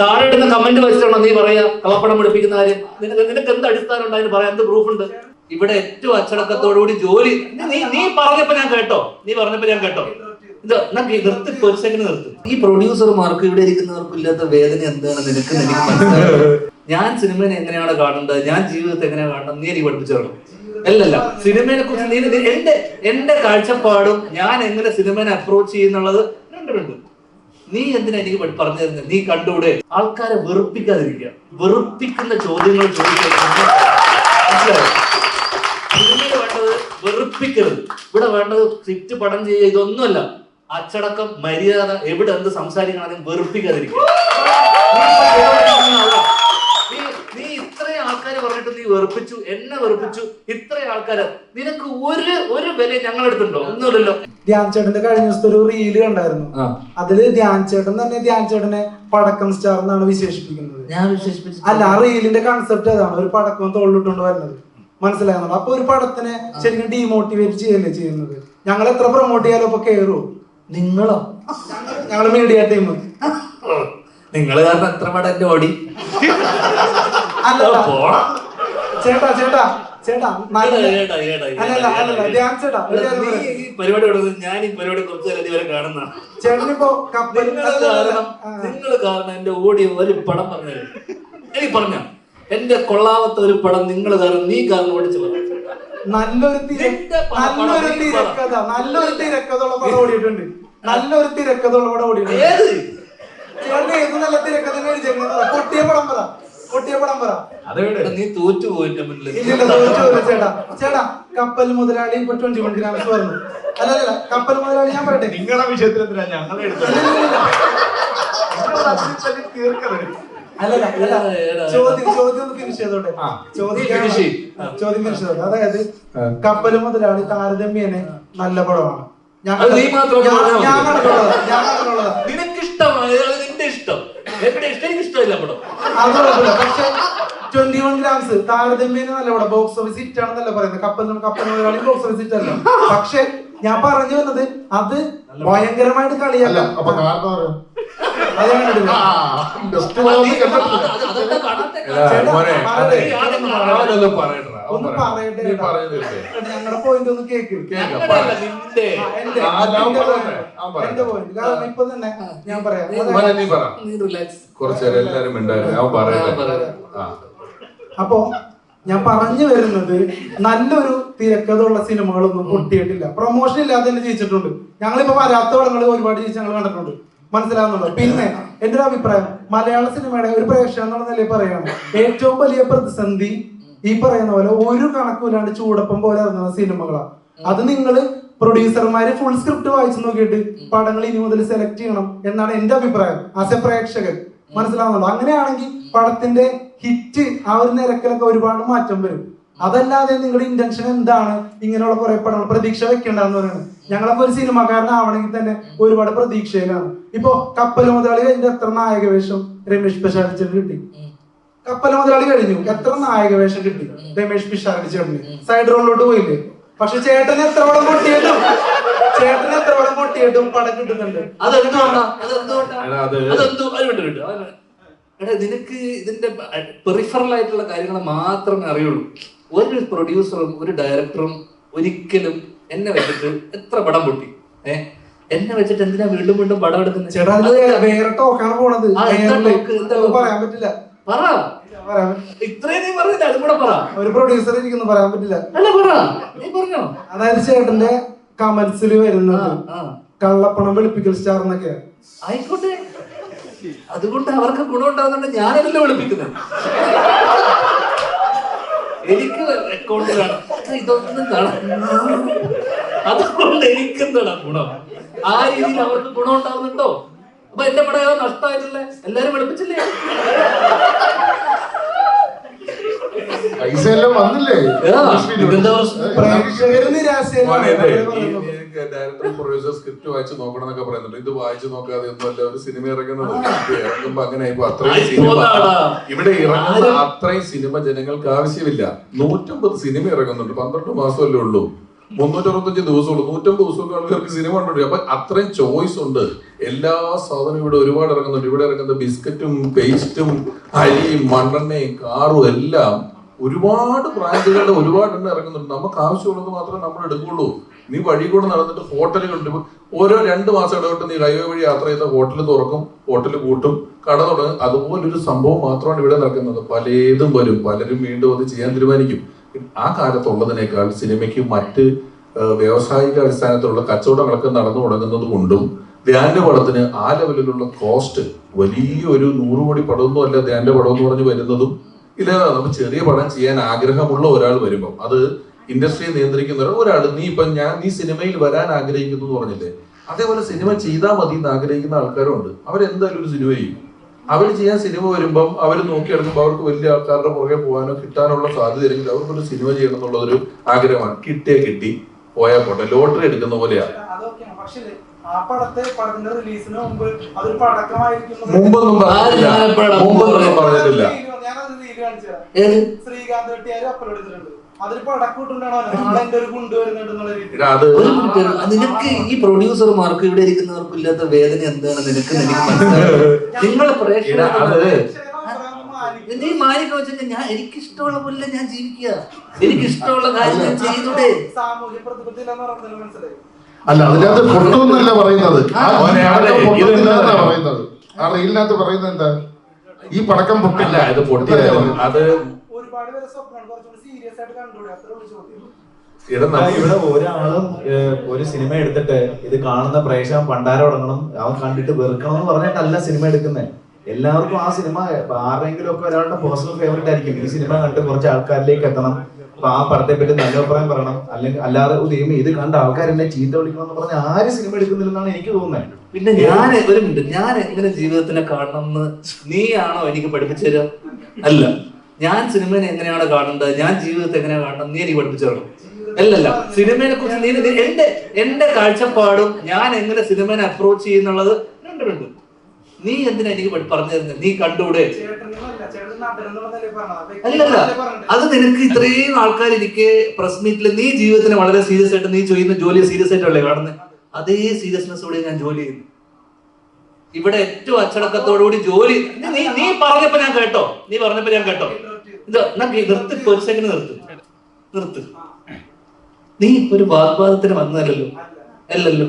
താഴെ കമന്റ് വെച്ചിട്ടാണോ നീ പറയാ കള്ളപ്പണം പിടിപ്പിക്കുന്ന കാര്യം. നിനക്ക് നിനക്ക് എന്ത് അടിസ്ഥാനം ഉണ്ട്? അതിന് പറയാൻ എന്ത് പ്രൂഫ് ഉണ്ട്? ഇവിടെ ഏറ്റവും അച്ചടക്കത്തോടുകൂടി ജോലി. നീ- നീ പറഞ്ഞപ്പോ ഞാൻ കേട്ടോ. നീ പറഞ്ഞപ്പോ ഞാൻ കേട്ടോ. നിർത്തി സെക്കൻഡ് ഈ പ്രൊഡ്യൂസർമാർക്ക് ഇവിടെ ഇരിക്കുന്നവർക്ക് ഇല്ലാത്ത വേദന എന്താണ്? നിനക്ക് ഞാൻ സിനിമയെ എങ്ങനെയാണ് കാണേണ്ടത്? ഞാൻ ജീവിതത്തെ എങ്ങനെയാണ് കാണേണ്ടത്? നീ എനിക്ക് പഠിപ്പിച്ചു അല്ലല്ല സിനിമയെ കുറിച്ച് നീ എന്റെ എന്റെ കാഴ്ചപ്പാടും ഞാൻ എങ്ങനെ സിനിമയെ അപ്രോച്ച് ചെയ്യുന്നുള്ളത് രണ്ടുണ്ട് നീ എന്തിനാ എനിക്ക് പറഞ്ഞു തരുന്നത് നീ കണ്ടൂടെ ആൾക്കാരെ വെറുപ്പിക്കാതിരിക്കുക. വെറുപ്പിക്കുന്ന ചോദ്യങ്ങൾ ചോദിക്കുക വെറുപ്പിക്കരുത്. ഇവിടെ വേണ്ടത് സ്ക്രിപ്റ്റ് പടം ചെയ്യുക ഇതൊന്നുമല്ല. അച്ചടക്കം മര്യാദ എവിടെ എന്ത് സംസാരിക്കണം വെറുപ്പിക്കാതിരിക്കുക. ആൾക്കാർ പറഞ്ഞിട്ട് നീ വെറുപ്പിച്ചു എന്നെ വെറുപ്പിച്ചു ഇത്ര ആൾക്കാര്. നിനക്ക് ഒരു ഒരു വില ഞങ്ങളെടുത്തുണ്ടോ ഒന്നുമില്ലല്ലോ ധ്യാൻ ചേട്ടന്റെ കഴിഞ്ഞ ദിവസത്തെ ഒരു റീൽ കണ്ടായിരുന്നു. അതിൽ ധ്യാൻ ചേട്ടൻ തന്നെ ധ്യാൻ ചേട്ടനെ പടക്കം സ്റ്റാർ എന്നാണ് വിശേഷിപ്പിക്കുന്നത്. ഞാൻ വിശേഷിപ്പിച്ചു അല്ല ആ റീലിന്റെ കൺസെപ്റ്റ് അതാണ് ഒരു പടക്കം തോളിലിട്ടുകൊണ്ട് വരുന്നത്. മനസ്സിലായോ? അപ്പൊ ഒരു പടത്തിനെ ശരിക്കും ഡീമോട്ടിവേറ്റ് ചെയ്യല്ലേ ചെയ്യുന്നത്? ഞങ്ങൾ എത്ര പ്രൊമോട്ട് ചെയ്യാലോ ഇപ്പൊ കേറൂ നിങ്ങളോ? ഞങ്ങൾ മീഡിയ ടീം നിങ്ങൾ കാരണം എത്ര പടം ഓടി. ചേട്ടാ ചേട്ടാ ചേട്ടാ ചേട്ടാ പരിപാടി ഞാൻ ഈ പരിപാടി കുറച്ചു കാലം ഇതുവരെ കാണുന്ന. ചേട്ടനിപ്പോ കപ്പൽ നിങ്ങൾ കാരണം നിങ്ങൾ കാരണം എന്റെ ഓടിയ ഒരു പടം പറഞ്ഞു എനിക്ക് പറഞ്ഞ. എന്റെ കൊള്ളാവത്ത ഒരു പടം നിങ്ങൾ കാരണം നീ കാരണം ഓടിച്ചു പറഞ്ഞു നല്ലൊരു നല്ലൊരു. തിരക്കഥ നല്ലൊരു തിരക്കഥ ഉള്ള പടം ഓടിയിട്ടുണ്ട്. നല്ലൊരു തിരക്കഥ ഉള്ള പടം ഓടിയിട്ടുണ്ട്. ഏത്? ചേട്ടൻ ഏത് നല്ല തിരക്കഥ പൊട്ടിയ പടം പറ. പൊട്ടിയ പടം പറ നീ തോറ്റു പോയിന്റെ മുന്നിൽ ഇല്ലില്ല ചേട്ടാ. ചേട്ടാ കപ്പൽ മുതലാളി ഇപ്പൊ ട്വന്റി വൺ ഗ്രാംസ് പറഞ്ഞു അല്ല അല്ല കപ്പൽ മുതലാളി ഞാൻ പറയട്ടെ? നിങ്ങളുടെ വിഷയത്തിൽ എന്തിനാ ഞങ്ങളെ എടുത്തത്? തീർക്കരുത്. അല്ലല്ല ചോദ്യം ചോദ്യം ഒന്ന് ഫിനിഷ് ചെയ്തോട്ടെ? ആ. ചോദ്യം നീ finish ചെയ്യ്. ചോദ്യം ഫിനിഷ് ചെയ്തോട്ടെ. അതായത് കപ്പൽ മുതലാളി താരതമ്യേന നല്ല പടമാണ്. ഞങ്ങൾ അത് നീ മാത്രം മതി. അത് നിന്റെ ഇഷ്ടം. ഇഷ്ടം ഇഷ്ടമില്ല പടം. കുഴപ്പമില്ല പക്ഷെ ട്വന്റി വൺ ഗ്രാംസ് താരതമ്യേന നല്ല പടം. ബോക്സ് ഓഫീസ് ഹിറ്റ് ആണെന്നല്ല പറയുന്നത്. കപ്പൽ കപ്പൽ മുതലാളി ബോക്സ് ഓഫീസ് ഹിറ്റ് അല്ല? പക്ഷെ ഞാൻ പറഞ്ഞു വന്നത് അത് ഭയങ്കരമായിട്ട് അല്ല കളിയല്ല അപ്പൊ കാരണം പറയാം. അത് ഞാൻ കണ്ടിട്ടില്ല ആ, best one നീ- കണ്ടിട്ടില്ല. അത് അത് അതെന്താ കാണാത്തെ? ചേട്ടാ, മോനെ, ഒന്ന് പറയട്ടെ. ഞങ്ങളുടെ പോയിന്റ് ഒന്ന് കേക്ക്. എന്റെ. കാരണം ഇപ്പൊ തന്നെ ഞാൻ പറയാം. കുറച്ചേരം എല്ലാരും പറയട്ടെ. അപ്പോ ഞാൻ പറഞ്ഞു വരുന്നത് നല്ലൊരു തിരക്കഥയുള്ള സിനിമകളൊന്നും പൊട്ടിയിട്ടില്ല. പ്രൊമോഷൻ ഇല്ലാതെ തന്നെ ജയിച്ചിട്ടുണ്ട് ഞങ്ങളിപ്പോ വരാത്ത പടങ്ങൾ ഒരുപാട് ജയിച്ച് ഞങ്ങൾ കണ്ടിട്ടുണ്ട്. മനസ്സിലാവുന്നുണ്ടോ? പിന്നെ എന്റെ ഒരു അഭിപ്രായം മലയാള സിനിമയുടെ ഒരു പ്രേക്ഷകൻ എന്നുള്ള നിലയിൽ പറയാണ് ഏറ്റവും വലിയ പ്രതിസന്ധി ഈ പറയുന്ന പോലെ ഒരു കണക്കൂലാണ്ട് ചൂടപ്പം പോലെ ഇറങ്ങുന്ന സിനിമകളാണ് അത് നിങ്ങൾ പ്രൊഡ്യൂസർമാര് ഫുൾ സ്ക്രിപ്റ്റ് വായിച്ചു നോക്കിയിട്ട് പടങ്ങൾ ഇനി മുതൽ സെലക്ട് ചെയ്യണം എന്നാണ് എന്റെ അഭിപ്രായം. ആസ് എ പ്രേക്ഷകൻ. മനസ്സിലാവുന്നുള്ളൂ അങ്ങനെയാണെങ്കിൽ പടത്തിന്റെ ഹിറ്റ് ആ ഒരു നിരക്കിലൊക്കെ ഒരുപാട് മാറ്റം വരും. അതല്ലാതെ നിങ്ങളുടെ ഇന്റൻഷൻ എന്താണ്? ഇങ്ങനെയുള്ള കുറെ പടങ്ങൾ പ്രതീക്ഷ വെക്കേണ്ടതെന്ന് പറയുന്നത്. ഞങ്ങളൊക്കെ ഒരു സിനിമാക്കാരനാവണമെങ്കിൽ തന്നെ ഒരുപാട് പ്രതീക്ഷയിലാണ്. ഇപ്പോ കപ്പൽ മുതലാളി എന്റെ എത്ര നായക വേഷം രമേഷ് പ്രശാദിച്ചിട്ട് കിട്ടി. കപ്പൽ മുതലാളി കഴിഞ്ഞു. എത്ര നായക വേഷം കിട്ടി? രമേഷ് പിഷാരി ചേട്ടന് സൈഡ് റോളിലോട്ട് പോയില്ലേ? പക്ഷെ ചേട്ടന് എത്ര വളം പൊട്ടിയിട്ടും ചേട്ടന് എത്ര വളം പൊട്ടിയിട്ടും പടം കിട്ടുന്നുണ്ട്. എടാ, അത് അതെന്തു? അത് വിട്ടു വിട്ടു അത് എടാ നിനക്ക് ഇതിന്റെ പെറിഫറൽ ആയിട്ടുള്ള കാര്യങ്ങൾ മാത്രമേ അറിയുള്ളൂ. ഒരു പ്രൊഡ്യൂസറും ഒരു ഡയറക്ടറും ഒരിക്കലും എന്നെ വെച്ചിട്ട് എത്ര പടം പൊട്ടി? ഏ? എന്നെ വെച്ചിട്ട് എന്തിനാ വീണ്ടും വീണ്ടും പടം എടുക്കുന്നത് ചേട്ടാ വേറെ ടോക്കാണ് പോണത്? പറയാൻ പറ്റില്ല. പറ. ഇത്രയും നീ പറഞ്ഞില്ല അതും കൂടെ പറ. ഒരു പ്രൊഡ്യൂസർ ഇരിക്കുന്നു പറയാൻ പറ്റില്ല. അല്ല പറ. നീ പറഞ്ഞോ. അതായത് ചേട്ടന്റെ കമന്റ്സിൽ വരുന്നത് കള്ളപ്പണം വെളുപ്പിക്കൽ സ്റ്റാർ എന്നൊക്കെ. ആയിക്കോട്ടെ. അതുകൊണ്ട് അവർക്ക് ഗുണം ഉണ്ടാകുന്നുണ്ട് ഞാനല്ലോ വിളിപ്പിക്കുന്നത്. എനിക്ക് അക്കൗണ്ടിലാണ് ഇതൊന്നും അതുകൊണ്ട് എനിക്കെന്താണ് ഗുണം? ആ രീതിയിൽ അവർക്ക് ഗുണം ഉണ്ടാവുന്നുണ്ടോ അപ്പൊ എന്റെ പടം ഏതാ നഷ്ടമായിട്ടില്ലേ എല്ലാരും വിളിപ്പിച്ചില്ലേ? പൈസ എല്ലാം വന്നില്ലേ? ഡയറക്ടർ പ്രൊഡ്യൂസർ സ്ക്രിപ്റ്റ് വായിച്ച് നോക്കണം എന്നൊക്കെ പറയുന്നുണ്ട്. ഇത് വായിച്ച് നോക്കാതെ ഒന്നുമല്ല ഒരു സിനിമ ഇറങ്ങുന്നത്. ഇറങ്ങുമ്പോ അങ്ങനെ ആയിപ്പോ അത്രയും സിനിമ ഇവിടെ ഇറങ്ങുന്ന അത്രയും സിനിമ ജനങ്ങൾക്ക് ആവശ്യമില്ല. നൂറ്റമ്പത് സിനിമ ഇറങ്ങുന്നുണ്ട്. പന്ത്രണ്ട് മാസമല്ലേ ഉള്ളൂ. മുന്നൂറ്ററുപത്തഞ്ച് ദിവസമുള്ളൂ. നൂറ്റമ്പത് ദിവസമൊക്കെ ആൾക്കാർക്ക് സിനിമ കണ്ടു അപ്പൊ അത്രയും ചോയ്സ് ഉണ്ട്. എല്ലാ സാധനവും ഇവിടെ ഒരുപാട് ഇറങ്ങുന്നുണ്ട്. ഇവിടെ ഇറങ്ങുന്ന ബിസ്ക്കറ്റും പേസ്റ്റും അരിയും മണ്ണെണ്ണയും കാറും എല്ലാം ഒരുപാട് ബ്രാൻഡുകളുടെ ഒരുപാട് എണ്ണം ഇറങ്ങുന്നുണ്ട്. നമുക്ക് ആവശ്യമുള്ളത് മാത്രമേ നമ്മൾ എടുക്കുള്ളൂ നീ വഴി കൂടെ നടന്നിട്ട് ഹോട്ടലുകളുണ്ട്. ഓരോ രണ്ട് മാസം ഇടവിട്ട് നീ ഹൈവേ വഴി യാത്ര ചെയ്ത ഹോട്ടൽ തുറക്കും ഹോട്ടൽ കൂട്ടും കട തുടങ്ങും. അതുപോലൊരു സംഭവം മാത്രമാണ് ഇവിടെ നടക്കുന്നത്. പലതും വരും. പലരും വീണ്ടും അത് ചെയ്യാൻ തീരുമാനിക്കും. ആ കാലത്തുള്ളതിനേക്കാൾ സിനിമയ്ക്ക് മറ്റ് വ്യാവസായിക അടിസ്ഥാനത്തിലുള്ള കച്ചവടങ്ങളൊക്കെ നടന്നു തുടങ്ങുന്നത് കൊണ്ടും ധ്യാന്റെ പടത്തിന് ആ ലെവലിലുള്ള കോസ്റ്റ് വലിയൊരു നൂറ് കോടി പടമൊന്നും അല്ല ധ്യാന്റെ പടം എന്ന് പറഞ്ഞ് വരുന്നതും ഇല്ല നമുക്ക് ചെറിയ പടം ചെയ്യാൻ ആഗ്രഹമുള്ള ഒരാൾ വരുമ്പോൾ അത് ഇൻഡസ്ട്രിയെ നിയന്ത്രിക്കുന്ന ഒരാൾ നീ ഇപ്പൊ ഞാൻ നീ സിനിമയിൽ വരാൻ ആഗ്രഹിക്കുന്നു എന്ന് പറഞ്ഞില്ലേ? അതേപോലെ സിനിമ ചെയ്താൽ മതി എന്ന് ആഗ്രഹിക്കുന്ന ആൾക്കാരുണ്ട് അവരെന്തായാലും ഒരു സിനിമ ചെയ്യും. അവർ ചെയ്യാൻ സിനിമ വരുമ്പം അവർ നോക്കിയെടുക്കുമ്പോൾ അവർക്ക് വലിയ ആൾക്കാരുടെ പുറകെ പോകാനോ കിട്ടാനുള്ള സാധ്യതയില്ലെങ്കിൽ അവർക്കൊരു സിനിമ ചെയ്യണം എന്നുള്ളതൊരു ആഗ്രഹമാണ്. കിട്ടിയേ കിട്ടി പോയാൽ പോട്ടെ. ലോട്ടറി എടുക്കുന്ന പോലെയാണ് അതൊക്കെയാണ്. പക്ഷേ ആ പടത്തെ പടത്തിന്റെ റിലീസിന് മുമ്പ് അതൊരു പടക്കമായിരിക്കും മുമ്പൊന്നും പറഞ്ഞിട്ടില്ല. മുമ്പൊന്നും പറഞ്ഞിട്ടില്ല. ശ്രീകാന്ത് വെട്ടിയാരും അപ്ലോഡ് ചെയ്തിട്ടുണ്ട്. എന്റെ നിനക്ക് ഈ പ്രൊഡ്യൂസർമാർക്ക് ഇവിടെ ഇരിക്കുന്നവർക്കും ഇല്ലാത്ത വേദന എന്താണ്? നിനക്ക് എടാ, പ്രേക്ഷകർ വെച്ചാൽ ഞാൻ എനിക്ക് ഇഷ്ടമുള്ള പോലെ ഞാൻ ജീവിക്കുക. എനിക്ക് ഇഷ്ടമുള്ള കാര്യം ഞാൻ ചെയ്തൂടെ. സാമൂഹ്യ പ്രതിബദ്ധത മനസ്സിലായി. അല്ല അതിനകത്ത് പൊട്ടൊന്നല്ല പറയുന്നത്. പറയുന്നത്. ആ റീലിനകത്ത് പറയുന്നത് എന്താ? ഈ പടക്കം പൊട്ടില്ല അത് പൊട്ടിയായിരുന്നു അത് ഒരുപാട് പേര് സ്വപ്നമാണ് കുറച്ചുകൂടി സീരിയസ് ആയിട്ട് കണ്ടുകൂടെ അത്ര ഉള്ളു ചോദ്യം ഇടം ആ, ഇവിടെ ഒരാളും ഒരു സിനിമ എടുത്തിട്ട് ഇത് കാണുന്ന പ്രേക്ഷകൻ പണ്ടാരം തുടങ്ങണം അവൻ കണ്ടിട്ട് വെറുക്കണം എന്ന് പറഞ്ഞിട്ടല്ല സിനിമ എടുക്കുന്നത് എല്ലാവർക്കും ആ സിനിമ ആരെങ്കിലും ഒക്കെ ഒരാളുടെ പേഴ്സണൽ ഫേവറേറ്റ് ആയിരിക്കും. ഈ സിനിമ കണ്ടിട്ട് കുറച്ച് ആൾക്കാരിലേക്ക് എത്തണം. അപ്പൊ ആ പടത്തെ പറ്റി നല്ല അഭിപ്രായം പറയണം. അല്ലെങ്കിൽ അല്ലാതെ ഉദയം ദൈവമേ ഇത് കണ്ട ആൾക്കാർ ആൾക്കാരെന്നെ ചീത്ത വിളിക്കണം എന്ന് പറഞ്ഞ ആരും സിനിമ എടുക്കുന്നില്ലെന്നാണ് എനിക്ക് തോന്നുന്നത് പിന്നെ ഞാൻ ഒരു മിനിറ്റ് ഞാൻ എങ്ങനെ ജീവിതത്തിനെ കാണണമെന്ന് നീ നീയാണോ എനിക്ക് പഠിപ്പിച്ചു തരിക അല്ല. ഞാൻ സിനിമയെ എങ്ങനെയാണ് കാണേണ്ടത്? ഞാൻ ജീവിതത്തെ എങ്ങനെയാണ് കാണണം? നീ എനിക്ക് പഠിപ്പിച്ചു തരണം. അല്ലല്ല സിനിമയെ കുറിച്ച് നീ എന്റെ എന്റെ കാഴ്ചപ്പാടും ഞാൻ എങ്ങനെ സിനിമനെ അപ്രോച്ച് ചെയ്യുന്നുള്ളത് രണ്ടുണ്ട് നീ എന്തിനാ എനിക്ക് പറഞ്ഞു തരുന്നത് നീ കണ്ടൂടെ അല്ലല്ല അത് നിനക്ക് ഇത്രയും ആൾക്കാർ ഇരിക്കെ പ്രസ് നീ ജീവിതത്തിന് വളരെ സീരിയസ് ആയിട്ട് നീ ചെയ്യുന്ന ജോലി സീരിയസ് ആയിട്ടല്ലേ കാണുന്നത് അതേ സീരിയസ്നെസ്സോടെ ഞാൻ ജോലി ചെയ്യുന്നു. ഇവിടെ ഏറ്റവും അച്ചടക്കത്തോടുകൂടി ജോലി നീ- നീ പറഞ്ഞപ്പോ ഞാൻ കേട്ടോ. നീ പറഞ്ഞപ്പോ ഞാൻ കേട്ടോ. ഇത് നിർത്ത് ഒരു സെക്കൻഡ് നിർത്ത്. നിർത്ത്. നീ ഒരു വാഗ്വാദത്തിന് വന്നതല്ലോ അല്ലല്ലോ?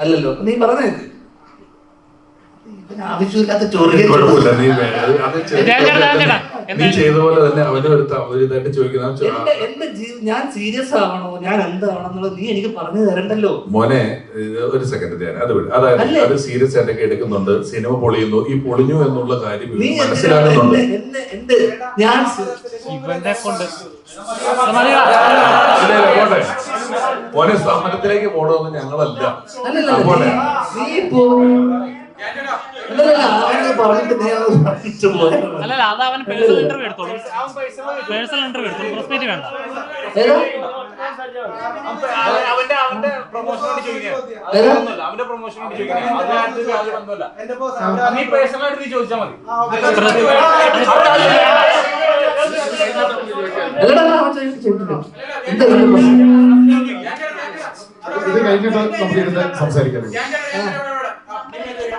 അല്ലല്ലോ. നീ പറഞ്ഞേ ഇതിന് ആവശ്യമില്ലാത്ത നീ ചെയ്ത പോലെ തന്നെ അവനും ഒരു ഇതായിട്ട് ചോദിക്കുന്ന എന്റെ എന്റെ ഞാൻ സീരിയസ് ആവണോ ഞാൻ എന്താവണമെന്നുള്ളത് നീ എനിക്ക് പറഞ്ഞു തരണ്ടല്ലോ. മോനെ ഒരു സെക്കൻഡ് ഞാൻ അത് വിട്. അതായത്? അത് സീരിയസ് ആയിട്ടൊക്കെ എടുക്കുന്നുണ്ട് സിനിമ പൊളിയുന്നു ഈ പൊളിഞ്ഞു എന്നുള്ള കാര്യം മനസ്സിലാക്കുന്നുണ്ട് ഞാൻ പോട്ടെ. മോനെ സമരത്തിലേക്ക് പോകണമെന്ന് ഞങ്ങളല്ല. പോട്ടെ. അല്ലല്ല അത് അവൻ പേഴ്സണൽ ഇന്റർവ്യൂ എടുത്തോളൂ. പേഴ്സണൽ ഇന്റർവ്യൂ എടുത്തോളൂ. പ്രസ് മീറ്റ് വേണ്ട? അവന്റെ അവന്റെ? അവന്റെ നീ നീ ചോദിച്ചാൽ മതി. ഇത് കഴിഞ്ഞിട്ട് നമുക്ക് ഇരുന്ന് സംസാരിക്കാം.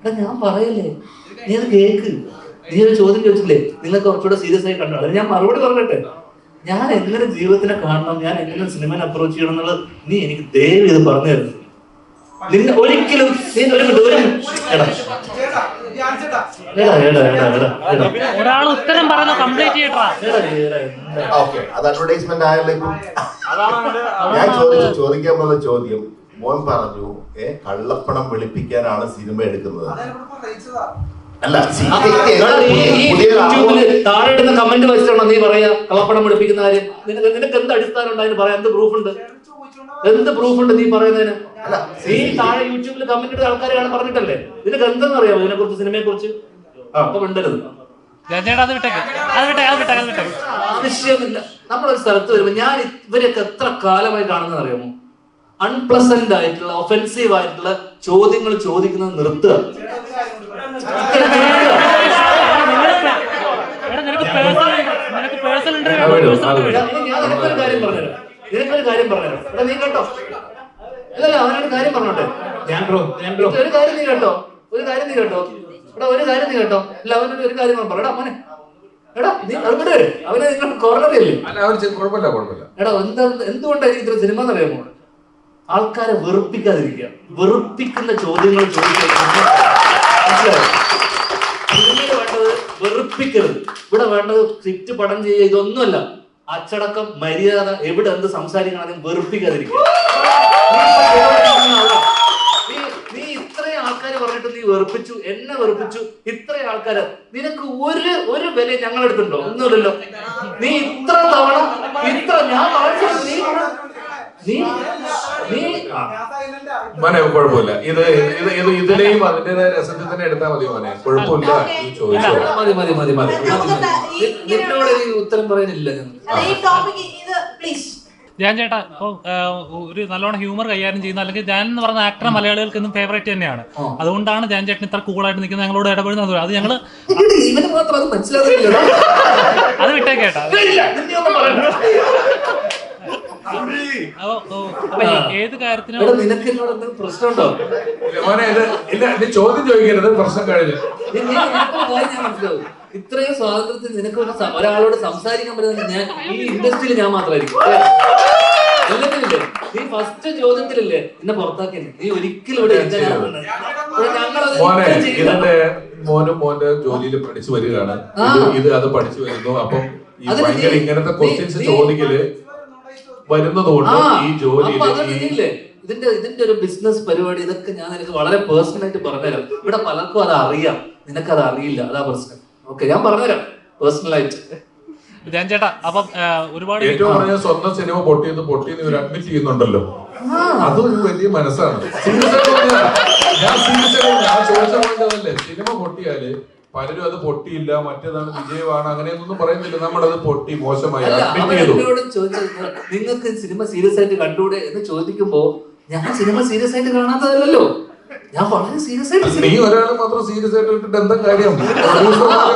എടാ ഞാൻ പറയല്ലേ? നീ അത് കേക്ക്. നീ ഒരു ചോദ്യം ചോദിച്ചില്ലേ നിങ്ങൾ കുറച്ചുകൂടെ സീരിയസ് ആയി കണ്ടു? അതിന് ഞാൻ മറുപടി പറഞ്ഞിട്ടെ. ഞാൻ എങ്ങനെ ജീവിതത്തിനെ കാണണം? ഞാൻ എങ്ങനെ സിനിമനെ അപ്രോച്ച് ചെയ്യണം എന്നുള്ളത് നീ എനിക്ക് ദയവ് ഇത് പറഞ്ഞു തരുന്നു നിന്നെ ഒരിക്കലും നീ ഒരു. എടാ. ഒരാൾ ഉത്തരം പറയുന്നത് കംപ്ലീറ്റ് അഡ്വർടൈസ്മെന്റ് ആയല്ലോ ഞാൻ ചോദിച്ചു ചോദിക്കാൻ പോകുന്ന ചോദ്യം. മോൻ പറഞ്ഞു ഏ കള്ളപ്പണം വെളുപ്പിക്കാനാണ് സിനിമ എടുക്കുന്നത്. അല്ല താഴെ കമന്റ് വെച്ചിട്ടാണോ നീ പറയാ കള്ളപ്പണം കാര്യം? നിനക്ക് നിനക്ക് എന്ത് അടിസ്ഥാനം ഉണ്ട് അതിന് പറയാൻ? എന്ത് പ്രൂഫ് ഉണ്ട് എന്ത് പ്രൂഫ് ഉണ്ട് നീ പറയുന്നതിന്? നീ താഴെ യൂട്യൂബിൽ കമന്റ് ഇട്ട ആൾക്കാരെയാണ് പറഞ്ഞിട്ടല്ലേ? നിനക്ക് എന്തെന്ന് അറിയാമോ ഇതിനെ കുറിച്ച് സിനിമയെ കുറിച്ച് അപ്പൊ മിണ്ടരുത്. അത് അത് വിട്ടേക്ക് അത് വിട്ടേക്ക് അത് വിട്ടേക്ക്. ആവശ്യമില്ല നമ്മളൊരു സ്ഥലത്ത് വരുമ്പോ ഞാൻ ഇവരൊക്കെ എത്ര കാലമായി കാണുന്നത് അറിയാമോ അൺപ്ലസന്റ് ആയിട്ടുള്ള ഒഫെൻസീവ് ആയിട്ടുള്ള ചോദ്യങ്ങൾ ചോദിക്കുന്നത് നിർത്തുക. നിനക്കൊരു കാര്യം പറഞ്ഞുതരാം നിനക്കൊരു കാര്യം പറഞ്ഞുതരാം എടാ നീ കേട്ടോ അല്ലല്ല അവനൊരു കാര്യം പറഞ്ഞോട്ടെ ഞാൻ ബ്രോ ഞാൻ ബ്രോ ഒരു കാര്യം നീ കേട്ടോ ഒരു കാര്യം നീ കേട്ടോ എടാ ഒരു കാര്യം നീ കേട്ടോ അല്ല അവനൊരു ഒരു കാര്യം പറഞ്ഞു എടാ മോനെ എടാ നീ അവിടെ അവനെ നിങ്ങൾ കുഴപ്പമില്ല. എടാ എന്താ എന്തുകൊണ്ടാണ് ഇത്ര സിനിമ എന്നറിയാമോ? ആൾക്കാരെ വെറുപ്പിക്കാതിരിക്കുക. വെറുപ്പിക്കുന്ന ചോദ്യങ്ങൾ? സിനിമയിൽ വേണ്ടത് വെറുപ്പിക്കരുത്. ഇവിടെ വേണ്ടത് സ്ക്രിപ്റ്റ് പടം ചെയ്യുക ഇതൊന്നുമല്ല. അച്ചടക്കം മര്യാദ എവിടെ എന്ത് സംസാരിക്കണം വെറുപ്പിക്കാതിരിക്കുക. നീ ഇത്രയും ആൾക്കാർ പറഞ്ഞിട്ട് നീ വെറുപ്പിച്ചു എന്നെ വെറുപ്പിച്ചു ഇത്രയും ആൾക്കാരെ. നിനക്ക് ഒരു ഒരു വില ഞങ്ങളെടുത്തുണ്ടോ ഒന്നുമില്ലല്ലോ. നീ ഇത്ര തവണ ഇത്ര ഞാൻ നീ. മോനെ കുഴപ്പമില്ല. ഇത് ഇത് ഇത് ഇതിലെയും അതിന്റേതായ രസത്തിൽ തന്നെ എടുത്താൽ മതി മോനെ. കുഴപ്പമില്ല. ഈ ചോദിച്ചോ. മതി മതി മതി മതി. നിന്നോട് ഉത്തരം പറയാനില്ല ഞാൻ. അതെ, ടോപ്പിക് ഇത് പ്ലീസ് ഞാൻ ചേട്ടാ ഇപ്പൊ ഒരു നല്ലോണം ഹ്യൂമർ കൈകാര്യം ചെയ്യുന്ന അല്ലെങ്കിൽ ഞാൻ എന്ന് പറഞ്ഞ ആക്ടർ മലയാളികൾക്ക് എന്നും ഫേവറേറ്റ് തന്നെയാണ്. അതുകൊണ്ടാണ് ഞാൻ ചേട്ടൻ ഇത്ര കൂളായിട്ട് നിൽക്കുന്നത്. ഞങ്ങളോട് ഇടപെടുന്നത് അത് ഞങ്ങൾ എടി, ഇവന് മാത്രം അത് വിട്ടേ അത് ഏത് കാര്യത്തിനും എടാ, നിനക്ക് എന്നോട് എന്തെങ്കിലും പ്രശ്നമുണ്ടോ? മോനെ ഇത് ഇല്ല നീ ചോദ്യം ചോദിക്കരുത് പ്രശ്നം കഴിഞ്ഞു. ഇത്രയും സ്വാതന്ത്ര്യത്തിൽ നിനക്ക് ഒരു ഒരാളോട് സംസാരിക്കാൻ പറ്റുന്നത് ഞാൻ ഈ ഇൻഡസ്ട്രിയിൽ ഞാൻ മാത്രമായിരിക്കും? നീ ഫസ്റ്റ് ചോദ്യത്തിലല്ലേ? എന്നെ പുറത്താക്കിയത് നീ ഒരിക്കലും ഇവിടെ. മോനെ. ഇതിന്റെ മോനും മോന്റെ ജോലിയിൽ പഠിച്ചു വരികയാണ്. ഇത് അത് പഠിച്ചു വരുന്നു. അപ്പം ഈ ഭയങ്കര ഇങ്ങനത്തെ ക്വസ്റ്റ്യൻസ് ചോദിക്കൽ വരുന്നതുകൊണ്ട് ഈ അത് നീയില്ലേ, ഇതിന്റെ ഇതിന്റെ ഒരു ബിസിനസ് പരിപാടി ഇതൊക്കെ ഞാൻ നിനക്ക് വളരെ പേഴ്സണൽ ആയിട്ട് പറഞ്ഞുതരാം. ഇവിടെ പലർക്കും അത് അറിയാം. നിനക്കത് അറിയില്ല. അതാ പ്രശ്നം. ഓക്കെ ഞാൻ പറഞ്ഞുതരാം. പേഴ്സണൽ ആയിട്ട്. ഞാൻ ചേട്ടാ അപ്പം ഒരുപാട് ഏറ്റവും പറഞ്ഞ സ്വന്തം സിനിമ പൊട്ടിയെന്ന് പൊട്ടിയെന്ന് ഇവർ അഡ്മിറ്റ് ചെയ്യുന്നുണ്ടല്ലോ. അതൊരു വലിയ മനസ്സാണ്. ഞാൻ ആയിട്ട് ഞാൻ ചോദിച്ച അതല്ലേ സിനിമ പൊട്ടിയാൽ പലരും അത് പൊട്ടിയില്ല മറ്റേതാണ് വിജയമാണ് അങ്ങനെയൊന്നും പറയുന്നില്ല. നമ്മളത് പൊട്ടി മോശമായി. എന്നോട് ചോദിച്ചത് നിങ്ങൾക്ക് സിനിമ സീരിയസ് ആയിട്ട് കണ്ടൂടെ? എന്ന് ചോദിക്കുമ്പോ ഞാൻ സിനിമ സീരിയസ് ആയിട്ട് കാണാത്തതല്ലോ ഞാൻ വളരെ സീരിയസ് ആയിട്ട് നീ ഒരാൾ മാത്രം സീരിയസ് ആയിട്ട് ഇട്ടിട്ട് എന്താ കാര്യം?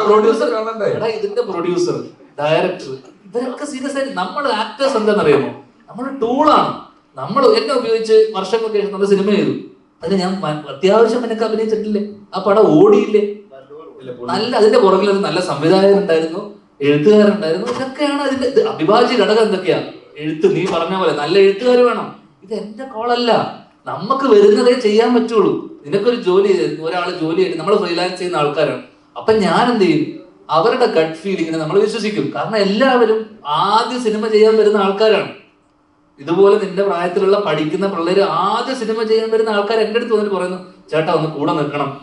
പ്രൊഡ്യൂസർ കാണണ്ടേ? ഇതിന്റെ പ്രൊഡ്യൂസർ ഡയറക്ടർ ഇവരൊക്കെ സീരിയസ് ആയിട്ട് നമ്മൾ ആക്ടേഴ്സ് എന്താണെന്നറിയാമോ? നമ്മൾ ടൂളാണ് നമ്മൾ എന്നെ ഉപയോഗിച്ച് വർഷങ്ങൾക്ക് ശേഷം നല്ല സിനിമ ചെയ്തു. അതിന് ഞാൻ അത്യാവശ്യം എനിക്ക് അഭിനയിച്ചിട്ടില്ലേ? ആ പടം ഓടിയില്ലേ? നല്ല അതിന്റെ പുറകിൽ ഒരു നല്ല സംവിധായകൻ ഉണ്ടായിരുന്നു എഴുത്തുകാരുണ്ടായിരുന്നു ഇതൊക്കെയാണ് അതിന്റെ അഭിഭാജ്യ ഘടകം എന്തൊക്കെയാ? എഴുത്ത് നീ പറഞ്ഞ പോലെ നല്ല എഴുത്തുകാർ വേണം. ഇത് എന്റെ കോളല്ല. നമുക്ക് വരുന്നതേ ചെയ്യാൻ പറ്റുള്ളൂ. നിനക്കൊരു ജോലി ഒരാൾ ജോലി ചെയ്ത് നമ്മൾ ഫ്രീലാൻസ് ചെയ്യുന്ന ആൾക്കാരാണ്. അപ്പൊ ഞാൻ എന്ത് ചെയ്യും? അവരുടെ ഗട്ട് ഫീലിങ്ങിനെ നമ്മൾ വിശ്വസിക്കും. കാരണം എല്ലാവരും ആദ്യ സിനിമ ചെയ്യാൻ വരുന്ന ആൾക്കാരാണ്. ഇതുപോലെ നിന്റെ പ്രായത്തിലുള്ള പഠിക്കുന്ന പിള്ളേർ ആദ്യ സിനിമ ചെയ്യാൻ വരുന്ന ആൾക്കാർ എന്റെ അടുത്ത് വന്നിട്ട് പറയുന്നു ചേട്ടാ ഒന്ന് കൂടെ നിൽക്കണം.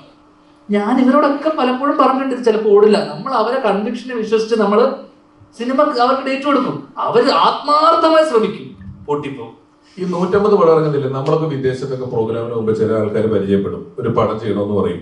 ഞാൻ ഇവരോടൊക്കെ പലപ്പോഴും പറഞ്ഞിട്ടുണ്ട് ഇത് ചിലപ്പോൾ ഓടില്ല. നമ്മൾ അവരെ കൺവിക്ഷനെ വിശ്വസിച്ച് നമ്മൾ സിനിമ അവർക്ക് ഡേറ്റ് കൊടുക്കും. അവർ ആത്മാർത്ഥമായി ശ്രമിക്കും. പൊട്ടിപ്പോകും ഈ നൂറ്റമ്പത് പടം ഇറങ്ങുന്നില്ല നമ്മളൊക്കെ വിദേശത്തൊക്കെ പ്രോഗ്രാമിന് മുമ്പ് ചില ആൾക്കാർ പരിചയപ്പെടും. ഒരു പടം ചെയ്യണമെന്ന് പറയും.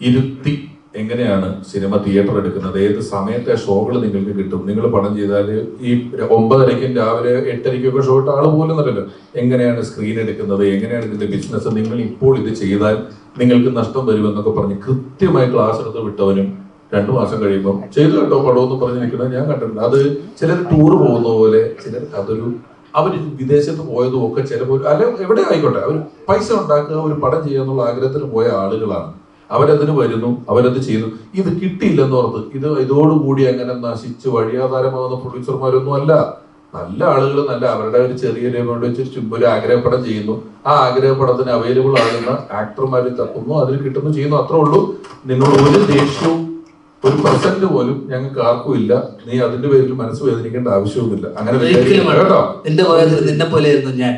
ഇരുത്തി എങ്ങനെയാണ് സിനിമ തിയേറ്റർ എടുക്കുന്നത്? ഏത് സമയത്തെ ഷോകൾ നിങ്ങൾക്ക് കിട്ടും? നിങ്ങൾ പടം ചെയ്താൽ ഈ ഒമ്പതരയ്ക്കും രാവിലെ എട്ടരയ്ക്കൊക്കെ ഷോ ഇട്ട ആൾ പോലും നല്ലല്ലോ എങ്ങനെയാണ് സ്ക്രീൻ എടുക്കുന്നത്? എങ്ങനെയാണ് ഇതിന്റെ ബിസിനസ് നിങ്ങൾ ഇപ്പോൾ ഇത് ചെയ്താൽ നിങ്ങൾക്ക് നഷ്ടം വരുമെന്നൊക്കെ പറഞ്ഞ് കൃത്യമായി ക്ലാസ് എടുത്ത് വിട്ടവനും രണ്ടു മാസം കഴിയുമ്പോൾ ചെയ്തു കേട്ടോ പടമെന്ന് പറഞ്ഞ് നിൽക്കുന്നത് ഞാൻ കണ്ടിട്ടുണ്ട്. അത് ചിലർ ടൂർ പോകുന്ന പോലെ ചിലർ അതൊരു അവർ വിദേശത്ത് പോയതും ഒക്കെ ചിലപ്പോൾ അല്ലെ എവിടെ ആയിക്കോട്ടെ അവർ പൈസ ഉണ്ടാക്കുക ഒരു പടം ചെയ്യുക എന്നുള്ള ആഗ്രഹത്തിന് പോയ ആളുകളാണ്. അവരതിന് വരുന്നു അവരത് ചെയ്യുന്നു ഇത് കിട്ടിയില്ലെന്നോർത്ത് ഇത് ഇതോടുകൂടി അങ്ങനെ നശിച്ച് വഴിയാധാരമാകുന്ന പ്രൊഡ്യൂസർമാരൊന്നും അല്ല നല്ല ആളുകൾ നല്ല അവരുടെ ഒരു ചെറിയൊരു എമൗണ്ട് വെച്ച് ചുമ്മാ ഒരു ആഗ്രഹപ്പടം ചെയ്യുന്നു. ആ ആഗ്രഹപ്പടത്തിന് അവൈലബിൾ ആകുന്ന ആക്ടർമാർ തപ്പുന്നു അതിൽ കിട്ടുന്നു ചെയ്യുന്നു. അത്രേ ഉള്ളൂ. നിന്നോട് ഒരു ദേഷ്യവും ഒരു പെർസെന്റ് പോലും ഞങ്ങൾക്ക് ആർക്കും ഇല്ല. നീ അതിന്റെ പേരിൽ മനസ്സ് വേദനിക്കേണ്ട ആവശ്യവുമില്ല. അങ്ങനെ. കേട്ടോ? നിന്റെ നിന്നെ പോലെയായിരുന്നു ഞാൻ.